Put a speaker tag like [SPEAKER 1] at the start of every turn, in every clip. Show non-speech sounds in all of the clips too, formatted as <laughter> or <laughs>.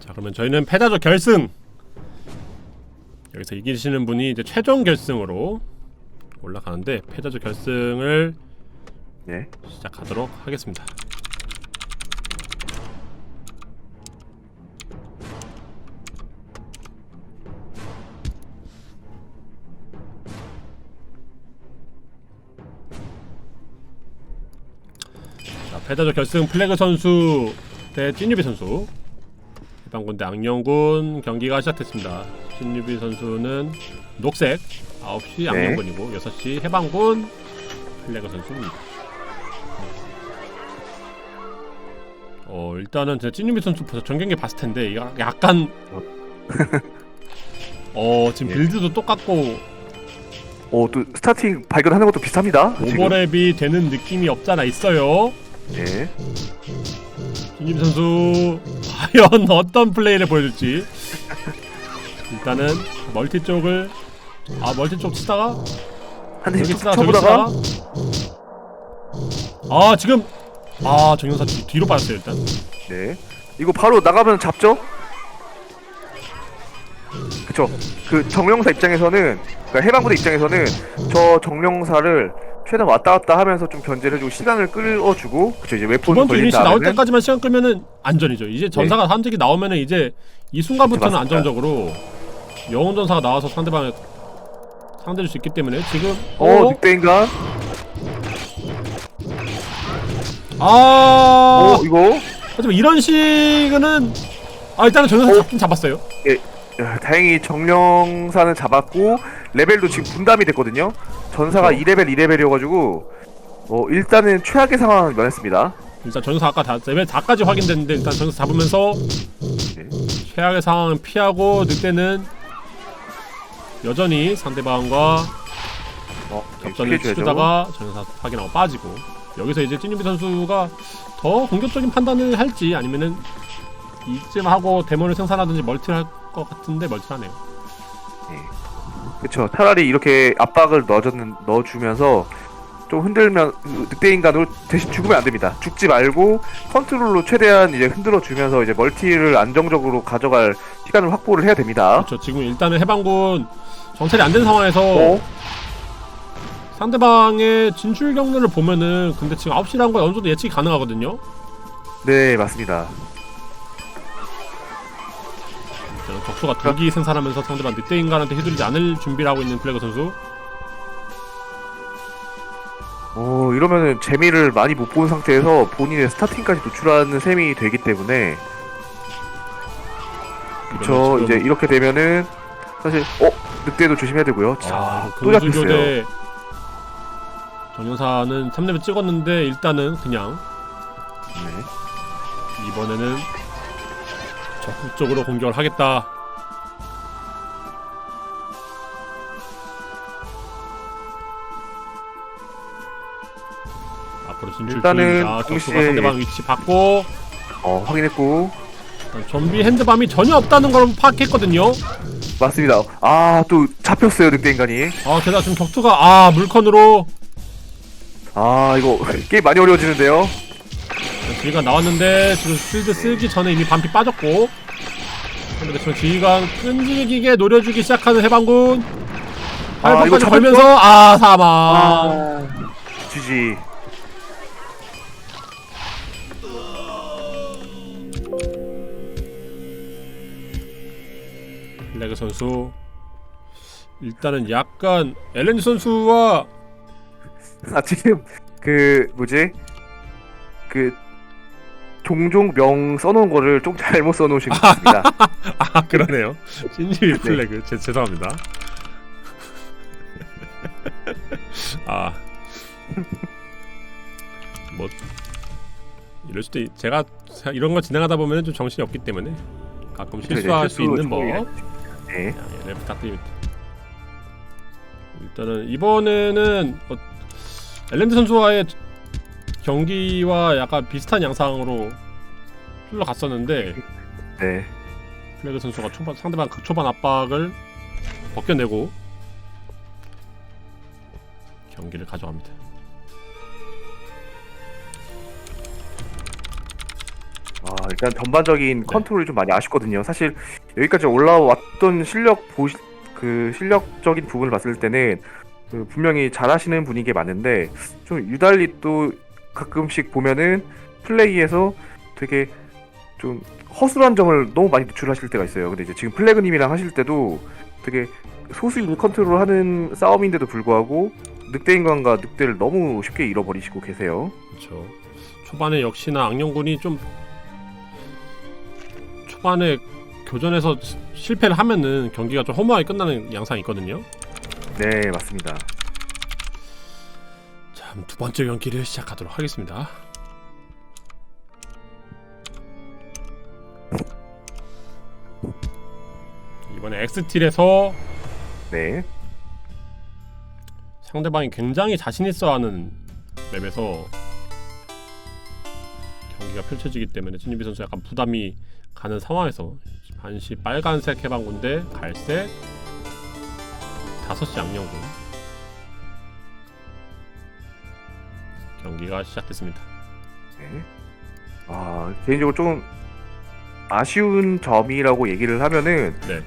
[SPEAKER 1] 자 그러면 저희는 패자조 결승 여기서 이기시는 분이 이제 최종 결승으로 올라가는데 패자조 결승을
[SPEAKER 2] 네.
[SPEAKER 1] 시작하도록 하겠습니다. 자, 패자조 결승 플래그 선수 대 찐유비 선수 해방군 대 악령군 경기가 시작됐습니다. 찐유비 선수는 녹색 9시
[SPEAKER 2] 네.
[SPEAKER 1] 악령군이고 6시 해방군 플래그 선수입니다. 어 일단은 제가 찐유비 선수 벌써 전 경기 봤을 텐데 약간 <laughs> 어 지금
[SPEAKER 2] 예.
[SPEAKER 1] 빌드도 똑같고
[SPEAKER 2] 어, 또 스타팅 발견하는 것도 비슷합니다. 지금.
[SPEAKER 1] 오버랩이 되는 느낌이 없잖아 있어요.
[SPEAKER 2] 네.
[SPEAKER 1] 김임 선수 과연 <laughs> 어떤 플레이를 보여줄지 일단은 멀티 쪽을 아 멀티 쪽 치다가
[SPEAKER 2] 한 대씩
[SPEAKER 1] 여기
[SPEAKER 2] 툭
[SPEAKER 1] 치다가 저기
[SPEAKER 2] 쳐보다가
[SPEAKER 1] 치다가 아 지금 아 정영사 뒤- 뒤로 빠졌어요 일단
[SPEAKER 2] 네. 이거 바로 나가면 잡죠? 그쵸. 그 정령사 입장에서는 그러니까 해방부대 입장에서는 저 정령사를 최대한 왔다 갔다 하면서 좀 견제를 해주고 시간을 끌어주고 그쵸 이제
[SPEAKER 1] 두
[SPEAKER 2] 웨폰
[SPEAKER 1] 번째
[SPEAKER 2] 걸린
[SPEAKER 1] 유닛이 나올
[SPEAKER 2] 다음에는
[SPEAKER 1] 때까지만 시간 끌면은 안전이죠. 이제 전사가 한 적이 나오면은 이제 이 순간부터는
[SPEAKER 2] 네, 맞습니다.
[SPEAKER 1] 안정적으로 영혼 전사가 나와서 상대방을 상대할 수 있기 때문에 지금
[SPEAKER 2] 어 늑대인간
[SPEAKER 1] 아!
[SPEAKER 2] 어 이거?
[SPEAKER 1] 하지만 이런 식은 아 일단은 전사
[SPEAKER 2] 어?
[SPEAKER 1] 잡긴 잡았어요.
[SPEAKER 2] 야, 다행히 정령사는 잡았고 레벨도 지금 분담이 됐거든요 전사가
[SPEAKER 1] 그쵸.
[SPEAKER 2] 2레벨 2레벨이어가지고 어 일단은 최악의 상황을 면했습니다
[SPEAKER 1] 일단 전사 아까 다 레벨 4까지 확인됐는데 일단 전사 잡으면서
[SPEAKER 2] 네.
[SPEAKER 1] 최악의 상황은 피하고 늑대는 여전히 상대방과
[SPEAKER 2] 어
[SPEAKER 1] 접전을
[SPEAKER 2] 피해줘야죠.
[SPEAKER 1] 치르다가 전사 확인하고 빠지고 여기서 이제 찐유비 선수가 더 공격적인 판단을 할지 아니면은 이쯤 하고 데몬을 생산하든지 멀티를 할 것 같은데 멀티를 하네요
[SPEAKER 2] 그쵸. 차라리 이렇게 압박을 넣어줬는, 넣어주면서 좀 흔들면 그 늑대 인간으로 대신 죽으면 안 됩니다. 죽지 말고 컨트롤로 최대한 이제 흔들어 주면서 이제 멀티를 안정적으로 가져갈 시간을 확보를 해야 됩니다.
[SPEAKER 1] 그렇죠. 지금 일단은 해방군 정찰이 안 된 상황에서
[SPEAKER 2] 어?
[SPEAKER 1] 상대방의 진출 경로를 보면은 근데 지금 9시라는 거 어느 정도 예측이 가능하거든요.
[SPEAKER 2] 네 맞습니다
[SPEAKER 1] 저는 격수가 두기 생산하면서 상대방 늑대 인간한테 휘둘리지 않을 준비를 하고 있는 플래그 선수.
[SPEAKER 2] 어 이러면은 재미를 많이 못 본 상태에서 본인의 스타팅까지 노출하는 셈이 되기 때문에 그쵸 이제 이렇게 되면은 사실 어? 늑대도 조심해야 되고요 자,
[SPEAKER 1] 아,
[SPEAKER 2] 또 잡혔어요
[SPEAKER 1] 정영사는 3레벨 찍었는데 일단은 그냥
[SPEAKER 2] 네.
[SPEAKER 1] 이번에는 적극적으로 공격을 하겠다. 앞으로 진출
[SPEAKER 2] 일단은
[SPEAKER 1] 중입니다.
[SPEAKER 2] 동시에-
[SPEAKER 1] 상대방 위치 받고
[SPEAKER 2] 어 확인했고
[SPEAKER 1] 좀비 핸드밤이 전혀 없다는 걸 파악했거든요.
[SPEAKER 2] 맞습니다 아 또 잡혔어요 늑대 인간이
[SPEAKER 1] 아 게다가 지금 격투가 아 물컨으로
[SPEAKER 2] 아 이거 게임 많이 어려워지는데요
[SPEAKER 1] 지휘관 나왔는데 지금 실드 쓰기 전에 이미 반피 빠졌고. 근데 지금 지휘관 끈질기게 노려주기 시작하는 해방군.
[SPEAKER 2] 아, 이거
[SPEAKER 1] 팔번까지
[SPEAKER 2] 잡혔죠?
[SPEAKER 1] 걸면서 아 사망.
[SPEAKER 2] 아 GG
[SPEAKER 1] 블랙 선수. 일단은 약간 엘렌지 선수와
[SPEAKER 2] 아 지금 그 뭐지? 그 종종 명 써놓은 거를 좀 잘못 써놓으신 것 같습니다 <laughs>
[SPEAKER 1] 아 그러네요 신지 플래그 제, 죄송합니다 아 뭐 이럴 수도 있, 제가 이런 거 진행하다 보면 좀 정신이 없기 때문에 가끔
[SPEAKER 2] 그래,
[SPEAKER 1] 실수할 수
[SPEAKER 2] 실수
[SPEAKER 1] 있는 법
[SPEAKER 2] 종목이네. 네.
[SPEAKER 1] 네, 부탁드립니다. 일단은 이번에는 어, 엘렌드 선수와의 경기와 약간 비슷한 양상으로 흘러갔었는데
[SPEAKER 2] 네.
[SPEAKER 1] 플래그 선수가 초반 상대방 극초반 압박을 벗겨내고 경기를 가져갑니다.
[SPEAKER 2] 아, 일단 전반적인
[SPEAKER 1] 네.
[SPEAKER 2] 컨트롤이 좀 많이 아쉽거든요. 사실 여기까지 올라왔던 실력 보시 그 실력적인 부분을 봤을 때는 그 분명히 잘하시는 분인 게 맞는데 좀 유달리 또 가끔씩 보면은 플레이에서 되게 좀 허술한 점을 너무 많이 노출하실 때가 있어요. 근데 이제 지금 플래그님이랑 하실 때도 되게 소수인을 컨트롤하는 싸움인데도 불구하고 늑대 인간과 늑대를 너무 쉽게 잃어버리시고 계세요.
[SPEAKER 1] 그렇죠. 초반에 역시나 악령군이 좀 초반에 교전에서 시- 실패를 하면은 경기가 좀 허무하게 끝나는 양상이 있거든요.
[SPEAKER 2] 네, 맞습니다.
[SPEAKER 1] 자, 두 번째 경기를 시작하도록 하겠습니다. 이번에 엑스틸에서
[SPEAKER 2] 네.
[SPEAKER 1] 상대방이 굉장히 자신 있어 하는 맵에서 경기가 펼쳐지기 때문에 진유비 선수 약간 부담이 가는 상황에서 반시 빨간색 해방군대 갈색 다섯 시 양령군 경기가 시작됐습니다.
[SPEAKER 2] 네. 아, 개인적으로 좀 아쉬운 점이라고 얘기를 하면은
[SPEAKER 1] 네,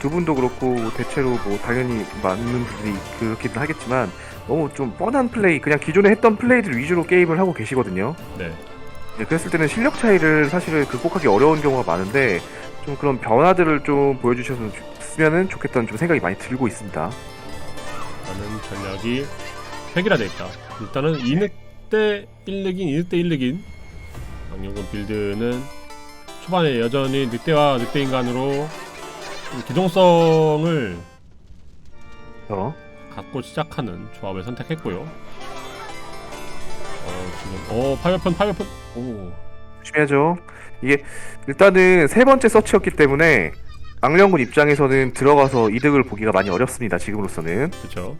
[SPEAKER 2] 두 분도 그렇고 대체로 뭐 당연히 많은 분들이 그렇긴 하겠지만 너무 좀 뻔한 플레이 그냥 기존에 했던 플레이들 위주로 게임을 하고 계시거든요.
[SPEAKER 1] 네,
[SPEAKER 2] 네, 그랬을 때는 실력 차이를 사실은 극복하기 어려운 경우가 많은데 좀 그런 변화들을 좀 보여주셨으면 좋겠다는 좀 생각이 많이 들고 있습니다.
[SPEAKER 1] 나는 전략이 획일화돼 있다. 일단은 2늑대 1늑인 2늑대 1늑인 강력군 빌드는 초반에 여전히 늑대와 늑대 인간으로 좀 기동성을
[SPEAKER 2] 어,
[SPEAKER 1] 갖고 시작하는 조합을 선택했고요. 어 지금 어 파이어폰 파이어폰 오
[SPEAKER 2] 조심해야죠. 이게 일단은 세 번째 서치였기 때문에 악령군 입장에서는 들어가서 이득을 보기가 많이 어렵습니다. 지금으로서는.
[SPEAKER 1] 그쵸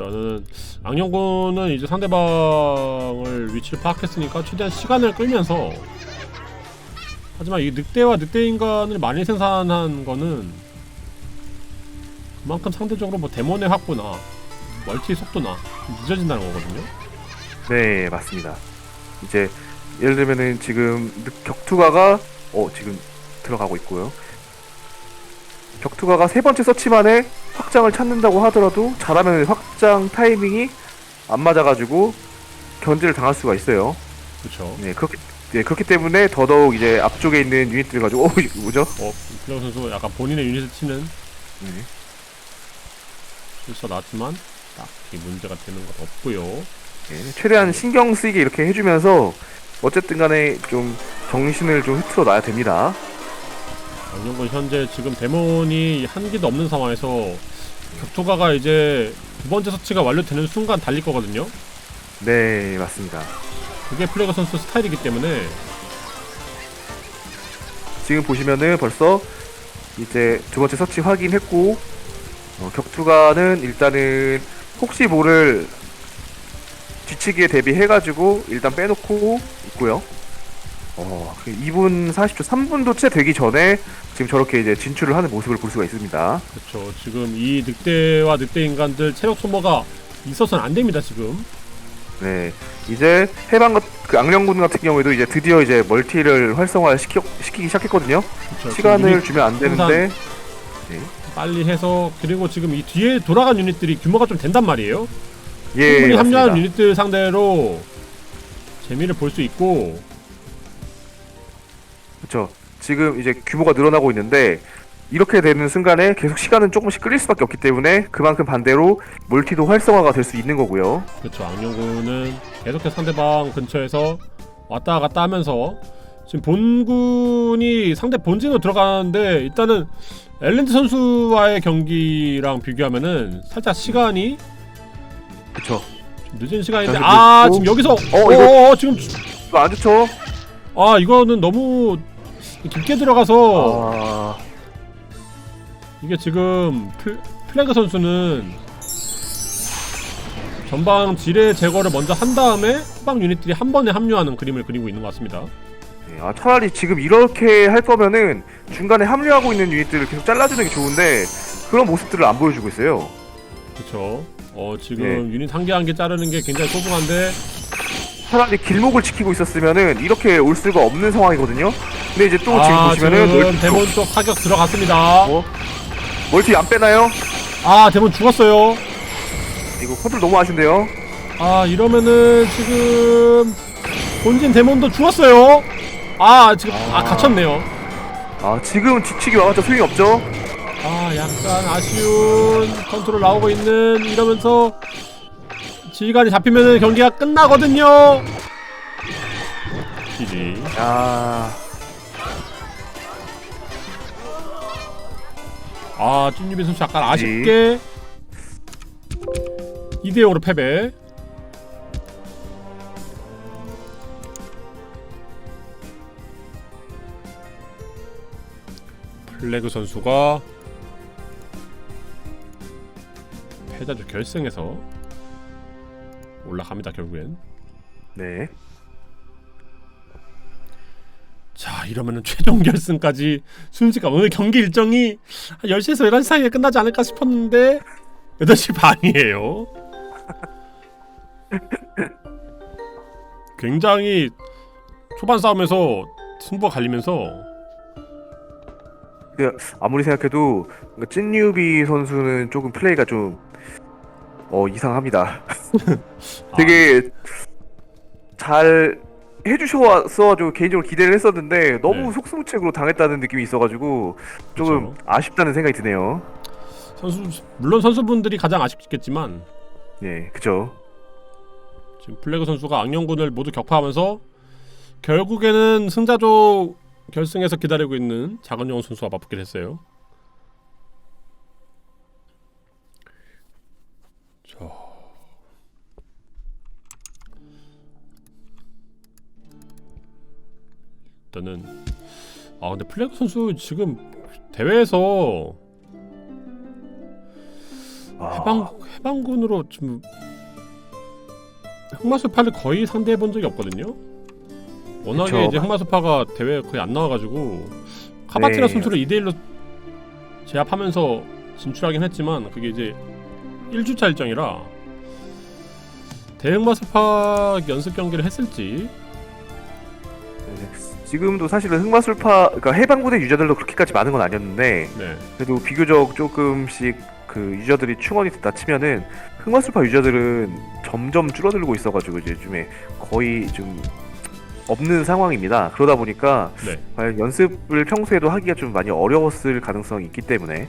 [SPEAKER 1] 일단은 악령군은 이제 상대방을 위치를 파악했으니까 최대한 시간을 끌면서 하지만 이 늑대와 늑대 인간을 많이 생산한 거는 그만큼 상대적으로 뭐 데몬의 확보나 멀티 속도나 좀 늦어진다는 거거든요
[SPEAKER 2] 네, 맞습니다. 이제 예를 들면은 지금 늑- 격투가가 어 지금 들어가고 있고요. 격투가가 세 번째 서치만에 확장을 찾는다고 하더라도 잘하면 확장 타이밍이 안 맞아가지고 견제를 당할 수가 있어요.
[SPEAKER 1] 그쵸
[SPEAKER 2] 네, 그렇기 네, 그렇기 때문에 더더욱 이제 앞쪽에 있는 유닛들 가지고 어 이거 뭐죠?
[SPEAKER 1] 어 플레어 선수 약간 본인의 유닛을 치는
[SPEAKER 2] 네.
[SPEAKER 1] 실수가 나왔지만 딱히 문제가 되는 건 없고요.
[SPEAKER 2] 네, 최대한 신경 쓰이게 이렇게 해주면서 어쨌든 간에 좀 정신을 좀 흐트러 놔야 됩니다.
[SPEAKER 1] 강영군 현재 지금 데몬이 한 기도 없는 상황에서 격투가가 이제 두 번째 서치가 완료되는 순간 달릴 거거든요.
[SPEAKER 2] 네, 맞습니다.
[SPEAKER 1] 그게 플레이어 선수 스타일이기 때문에
[SPEAKER 2] 지금 보시면은 벌써 이제 두 번째 서치 확인했고 어, 격투가는 일단은 혹시 모를 뒤치기에 대비해가지고 일단 빼놓고 있고요. 어, 2분 40초, 3분도 채 되기 전에 지금 저렇게 이제 진출을 하는 모습을 볼 수가 있습니다.
[SPEAKER 1] 그렇죠. 지금 이 늑대와 늑대 인간들 체력 소모가 있어서는 안 됩니다. 지금
[SPEAKER 2] 네, 이제 해방 같- 그 악령군 같은 경우에도 이제 드디어 이제 멀티를 활성화 시키, 시키기 시작했거든요.
[SPEAKER 1] 그렇죠.
[SPEAKER 2] 시간을 주면 안 되는데
[SPEAKER 1] 빨리 해서 그리고 지금 이 뒤에 돌아간 유닛들이 규모가 좀 된단 말이에요.
[SPEAKER 2] 예,
[SPEAKER 1] 충분히
[SPEAKER 2] 맞습니다.
[SPEAKER 1] 유닛들 상대로 재미를 볼 수 있고
[SPEAKER 2] 그렇죠. 지금 이제 규모가 늘어나고 있는데 이렇게 되는 순간에 계속 시간은 조금씩 끌릴 수밖에 없기 때문에 그만큼 반대로 멀티도 활성화가 될 수 있는 거고요.
[SPEAKER 1] 그렇죠. 악령군은 계속해서 상대방 근처에서 왔다 갔다 하면서 지금 본군이 상대 본진으로 들어가는데 일단은 엘렌드 선수와의 경기랑 비교하면은 살짝 시간이
[SPEAKER 2] 그렇죠.
[SPEAKER 1] 좀 늦은 시간인데
[SPEAKER 2] 자,
[SPEAKER 1] 아. 지금 여기서 어,
[SPEAKER 2] 이거-
[SPEAKER 1] 어 지금
[SPEAKER 2] 이거 안 좋죠?
[SPEAKER 1] 아 이거는 너무 깊게 들어가서
[SPEAKER 2] 아,
[SPEAKER 1] 이게 지금 플, 플래그 선수는 전방 지뢰 제거를 먼저 한 다음에 후방 유닛들이 한 번에 합류하는 그림을 그리고 있는 것 같습니다.
[SPEAKER 2] 네, 아, 차라리 지금 이렇게 할 거면은 중간에 합류하고 있는 유닛들을 계속 잘라주는 게 좋은데 그런 모습들을 안 보여주고 있어요.
[SPEAKER 1] 그쵸. 어 지금
[SPEAKER 2] 네.
[SPEAKER 1] 유닛 한 개 한 개 자르는 게 굉장히 소중한데
[SPEAKER 2] 차라리 길목을 지키고 있었으면은 이렇게 올 수가 없는 상황이거든요. 근데 이제 또
[SPEAKER 1] 아,
[SPEAKER 2] 지금 보시면은
[SPEAKER 1] 지금
[SPEAKER 2] 멀티,
[SPEAKER 1] 데몬 쪽 타격 들어갔습니다.
[SPEAKER 2] 어? 멀티 안 빼나요?
[SPEAKER 1] 아 데몬 죽었어요.
[SPEAKER 2] 이거 컨트롤 너무 아쉬운데요.
[SPEAKER 1] 아 이러면은 지금 본진 데몬도 죽었어요. 아 지금 아,
[SPEAKER 2] 아.
[SPEAKER 1] 갇혔네요.
[SPEAKER 2] 아 지금 뒤치기 와봤자 소용이 없죠.
[SPEAKER 1] 아 약간 아쉬운 컨트롤 나오고 있는 이러면서 지휘관이 잡히면은 경기가 끝나거든요. GG.
[SPEAKER 2] 아
[SPEAKER 1] 아 찐유비 선수 약간 아쉽게 2대 0으로 패배. 플래그 선수가 패자조 결승에서 올라갑니다 결국엔.
[SPEAKER 2] 네.
[SPEAKER 1] 이러면은 최종 결승까지 순식간. 오늘 경기 일정이 한 10시에서 11시 사이에 끝나지 않을까 싶었는데 8시 반이에요. <laughs> 굉장히 초반 싸움에서 승부가 갈리면서
[SPEAKER 2] 그 아무리 생각해도 뭔가 찐유비 선수는 조금 플레이가 좀 어, 이상합니다. <laughs> 되게 잘 해주셔서 개인적으로 기대를 했었는데 너무
[SPEAKER 1] 네.
[SPEAKER 2] 속수무책으로 당했다는 느낌이 있어가지고 조금
[SPEAKER 1] 그쵸.
[SPEAKER 2] 아쉽다는 생각이 드네요.
[SPEAKER 1] 선수 물론 선수분들이 가장 아쉽겠지만
[SPEAKER 2] 예, 그죠.
[SPEAKER 1] 지금 플래그 선수가 악령군을 모두 격파하면서 결국에는 승자조 결승에서 기다리고 있는 작은 영웅 선수와 맞붙게 됐어요. 자. 일단은 아 근데 플래그 선수 지금 대회에서
[SPEAKER 2] 아,
[SPEAKER 1] 해방 해방군으로 좀 흑마술파를 거의 상대해 본 적이 없거든요. 워낙에
[SPEAKER 2] 그쵸.
[SPEAKER 1] 이제 흑마술파가 대회 거의 안 나와가지고 카바티라
[SPEAKER 2] 네.
[SPEAKER 1] 선수를 2대 1로 제압하면서 진출하긴 했지만 그게 이제 1주차 일정이라 대흑마술파 연습 경기를 했을지
[SPEAKER 2] 지금도 사실은 흑마술파, 그러니까 해방부대 유저들도 그렇게까지 많은 건 아니었는데
[SPEAKER 1] 네
[SPEAKER 2] 그래도 비교적 조금씩 그 유저들이 충원이 됐다 치면은 흑마술파 유저들은 점점 줄어들고 있어가지고 이제 요즘에 거의 좀 없는 상황입니다. 그러다 보니까
[SPEAKER 1] 네.
[SPEAKER 2] 과연 연습을 평소에도 하기가 좀 많이 어려웠을 가능성이 있기 때문에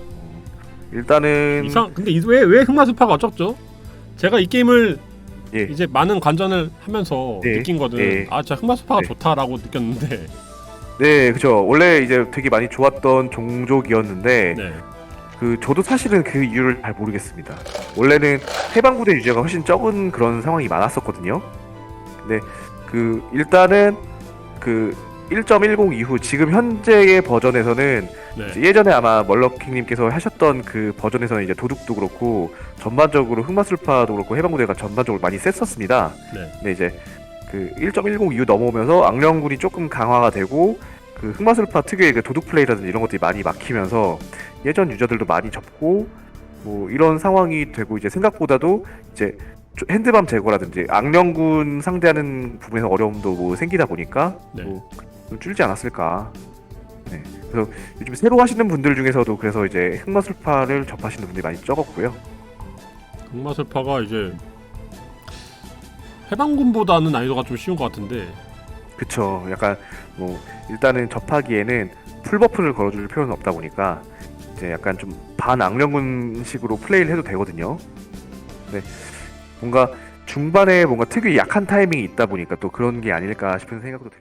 [SPEAKER 2] 어, 일단은
[SPEAKER 1] 이상 근데 왜 왜 흑마술파가 어쩌죠? 제가 이 게임을
[SPEAKER 2] 예.
[SPEAKER 1] 이제 많은 관전을 하면서
[SPEAKER 2] 네.
[SPEAKER 1] 느낀 거는
[SPEAKER 2] 네.
[SPEAKER 1] 아 진짜 흑마술파가
[SPEAKER 2] 네.
[SPEAKER 1] 좋다라고 느꼈는데
[SPEAKER 2] 네 그죠 원래 이제 되게 많이 좋았던 종족이었는데
[SPEAKER 1] 네.
[SPEAKER 2] 그 저도 사실은 그 이유를 잘 모르겠습니다. 원래는 해방부대 유저가 훨씬 적은 그런 상황이 많았었거든요. 근데 그 일단은 그 1.10 이후 지금 현재의 버전에서는
[SPEAKER 1] 네.
[SPEAKER 2] 예전에 아마 멀럭킹님께서 하셨던 그 버전에서는 이제 도둑도 그렇고 전반적으로 흑마술파도 그렇고 해방부대가 전반적으로 많이 셌었습니다.
[SPEAKER 1] 네.
[SPEAKER 2] 근데 이제 그 1.10 이후 넘어오면서 악령군이 조금 강화가 되고 그 흑마술파 특유의 그 도둑 플레이라든지 이런 것들이 많이 막히면서 예전 유저들도 많이 접고 뭐 이런 상황이 되고 이제 생각보다도 이제 조- 핸드밤 제거라든지 악령군 상대하는 부분에서 어려움도 뭐 생기다 보니까
[SPEAKER 1] 네.
[SPEAKER 2] 뭐 좀 줄지 않았을까. 네. 그래서 요즘 새로 하시는 분들 중에서도 그래서 이제 흑마술파를 접하시는 분들이 많이 적었고요.
[SPEAKER 1] 흑마술파가 이제 해방군보다는 난이도가 좀 쉬운 것 같은데
[SPEAKER 2] 그쵸. 약간 뭐 일단은 접하기에는 풀버프를 걸어줄 필요는 없다 보니까 이제 약간 좀 반악령군식으로 플레이를 해도 되거든요. 근데 뭔가 중반에 뭔가 특유의 약한 타이밍이 있다 보니까 또 그런 게 아닐까 싶은 생각도 들고.